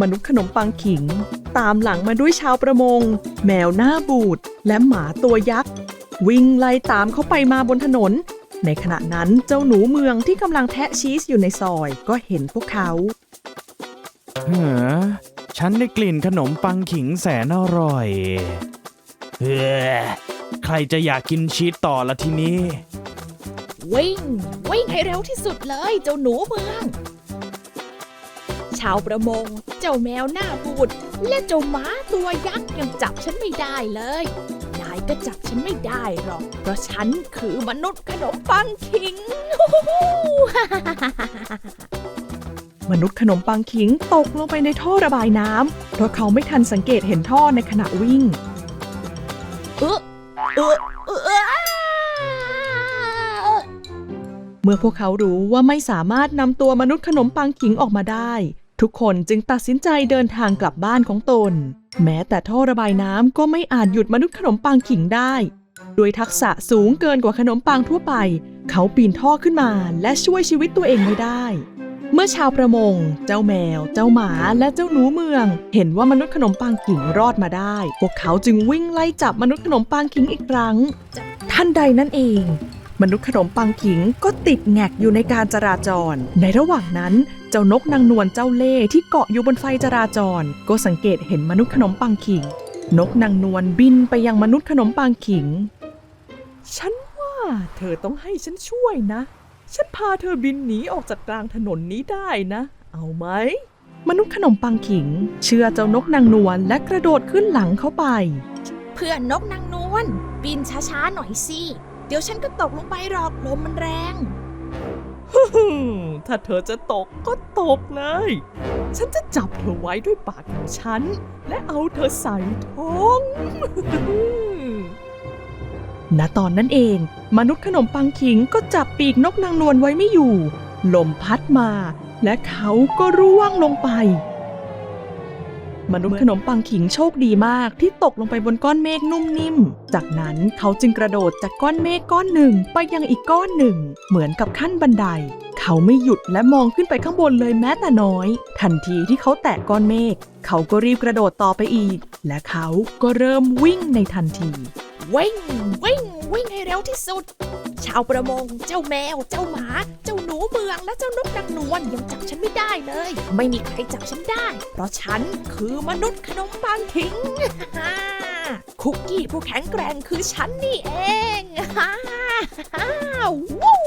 มนุษย์ขนมปังขิง ตามหลังมาด้วยชาวประมง แมวหน้าบูด และหมาตัวยักษ์ วิ่งไล่ตามเขาไปมาบนถนน ในขณะนั้นเจ้าหนูเมืองที่กำลังแทะชีสอยู่ในซอยก็เห็นพวกเขาเฮ้อฉันได้กลิ่นขนมปังขิงแสนอร่อยเฮ้อใครจะอยากกินชีสต่อละทีนี้ วิ่ง วิ่งให้เร็วที่สุดเลยเจ้าหนูเมือง ชาวประมง เจ้าแมวหน้าบูดและเจ้าหมาตัวยักษ์ยังจับฉันไม่ได้เลย นายก็จับฉันไม่ได้หรอก เพราะฉันคือมนุษย์ขนมปังขิง มนุษย์ขนมปังขิงตกลงไปในท่อระบายน้ำเพราะเขาไม่ทันสังเกตเห็นท่อในขณะวิ่ง เออเออเออเมื่อพวกเขารู้ว่าไม่สามารถนำตัวมนุษย์ขนมปังขิงออกมาได้ ทุกคนจึงตัดสินใจเดินทางกลับบ้านของตน แม้แต่ท่อระบายน้ำก็ไม่อาจหยุดมนุษย์ขนมปังขิงได้ ด้วยทักษะสูงเกินกว่าขนมปังทั่วไป เขาปีนท่อขึ้นมาและช่วยชีวิตตัวเองไว้ได้ เมื่อชาวประมง เจ้าแมว เจ้าหมาและเจ้าหนูเมือง เห็นว่ามนุษย์ขนมปังขิงรอดมาได้ พวกเขาจึงวิ่งไล่จับมนุษย์ขนมปังขิงอีกครั้ง ท่านใดนั่นเอง มนุษย์ขนมปังขิงก็ติดแงกอยู่ในการจราจร ในระหว่างนั้นเจ้านกนางนวลเจ้าเล่ที่เกาะอยู่บนไฟจราจร ก็สังเกตเห็นมนุษย์ขนมปังขิง นกนางนวลบินไปยังมนุษย์ขนมปังขิง ฉันว่าเธอต้องให้ฉันช่วยนะ ฉันพาเธอบินหนีออกจากกลางถนนนี้ได้นะ เอาไหมมนุษย์ขนมปังขิง เชื่อเจ้านกนางนวลและกระโดดขึ้นหลังเข้าไป เพื่อนนกนางนวลบินช้าๆหน่อยสิ เดี๋ยวฉันก็ตกลงไปหรอกลมมันแรง ถ้าเธอจะตกก็ตกเลย ฉันจะจับเธอไว้ด้วยปากของฉัน และเอาเธอใส่ท้อง ณ ตอนนั้นเอง มนุษย์ขนมปังขิงก็จับปีกนกนางนวลไว้ไม่อยู่ ลมพัดมา และเขาก็ร่วงลงไป มนุษย์ขนมปังขิงโชคดีมากที่ตกลงไปบนก้อนเมฆนุ่มนิ่ม จากนั้นเขาจึงกระโดดจากก้อนเมฆก้อนหนึ่งไปยังอีกก้อนหนึ่ง เหมือนกับขั้นบันได เขาไม่หยุดและมองขึ้นไปข้างบนเลยแม้แต่น้อย ทันทีที่เขาแตะก้อนเมฆเขาก็รีบกระโดดต่อไปอีก และเขาก็เริ่มวิ่งในทันทีวิ่งวิ่งวิ่งให้เร็วที่สุด ชาวประมง เจ้าแมว เจ้าหมาเจ เมืองและเจ้านกนางนวลยังจับฉันไม่ได้เลย ไม่มีใครจับฉันได้ เพราะฉันคือมนุษย์ขนมปังขิงคุกกี้ผู้แข็งแกร่งคือฉันนี่เองวู้